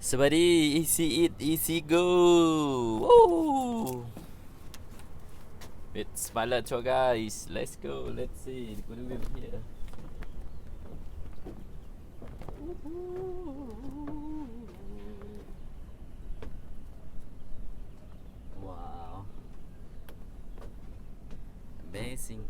Somebody easy eat, easy go. Woo! It's my letter, guys. Let's go. Let's see. What do we have here? Wow. Amazing.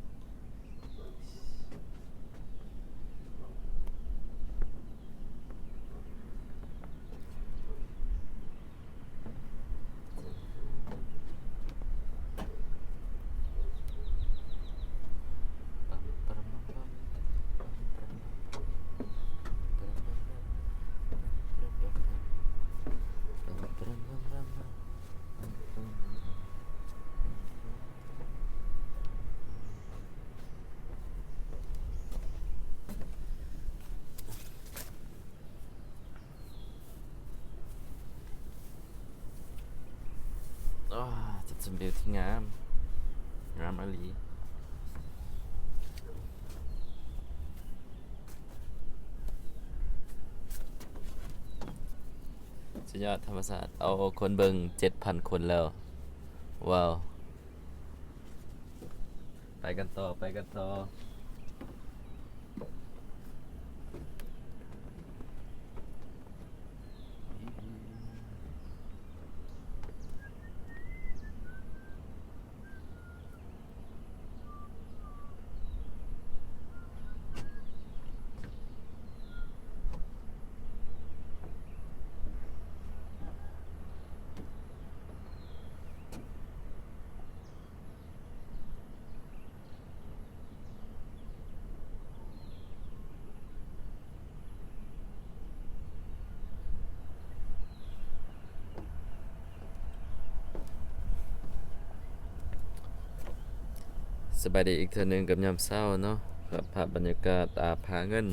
จุดชมวิวที่งาม งามอลีสุดยอดธรรมศาสตร์เอาคนเบิงเจ็ดพันคนแล้ว ว้าว ไปกันต่อ ไปกันต่อ สบายดีอีกเทื่อหนึงกับยามเช้าเนาะกับภาพบรรยากาศอาผาเงิน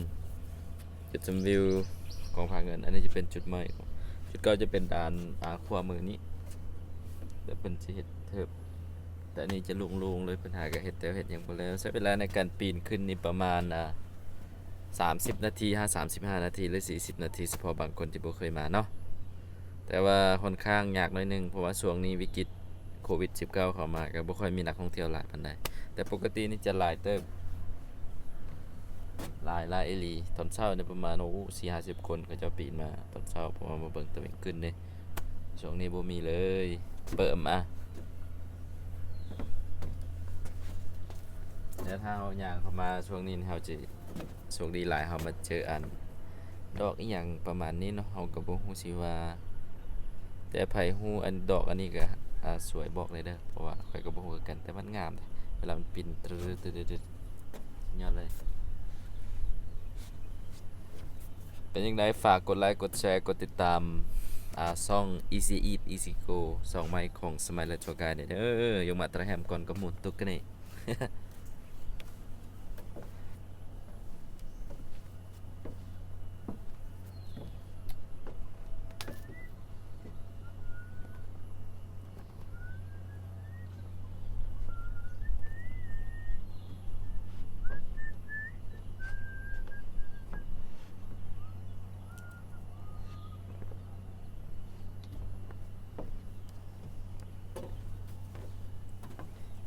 จุดชมวิวของผาเงิน อันนี้จะเป็นจุดใหม่ จุดเก็จะเป็นด่านอาขวามือนี้เดี๋ยวเป็นสิเฮ็ดเทิบแต่อันนี้จะลุงๆเลยปัญหากับเฮ็ดแต่เฮ็ดหยังบ่แล้วใช้เวลาในการปีนขึ้นนี่ประมาณอ่า30นาที5 35นาทีหรือ40นาทีเฉพาะบางคนที่บ่เคยมาเนาะแต่ว่าค่อนข้างยากหน่อยหนึงเพราะว่าช่วงนี้วิกฤต โควิด -19 เข้ามาก็บ่ค่อยมีนักท่องเที่ยวหลายปานใดแต่ปกตินี่จะหลายเติบหลายหลายเอหลีตอนเช้าเนี่ยประมาณโอ้สี่ห้าสิบคนเขาจะปีนมาตอนเช้าเพราะว่ามาเบิ่งตะเวนขึ้นเนี่ยช่วงนี้บ่มีเลยเปิดมาแล้วถ้าเราย่างเข้ามาช่วงนี้เราจะโชคดีหลายเรามาเจออัน ดอกอีหยังประมาณนี้เนาะเราก็บ่ฮู้สิว่า แต่ไผฮู้อันดอกอันนี้ก็ อ่าสวยบอกเลยเด้อเพราะว่าข่อยก็บ่ฮู้คือกันแต่มันงามเด้เวลามันปินตรึดตืดตรึดตรึดยอดเลย เป็นยังไงฝากกดไลค์กดแชร์กดติดตามอ่าซ่อง Easy Eat Easy Go ซ่องใหม่ของสมัยและชัวกายเนี่ยเด้อยงมาตระแหมก่อนกับหมุนตุกกันนี่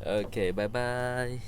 Okay, bye-bye.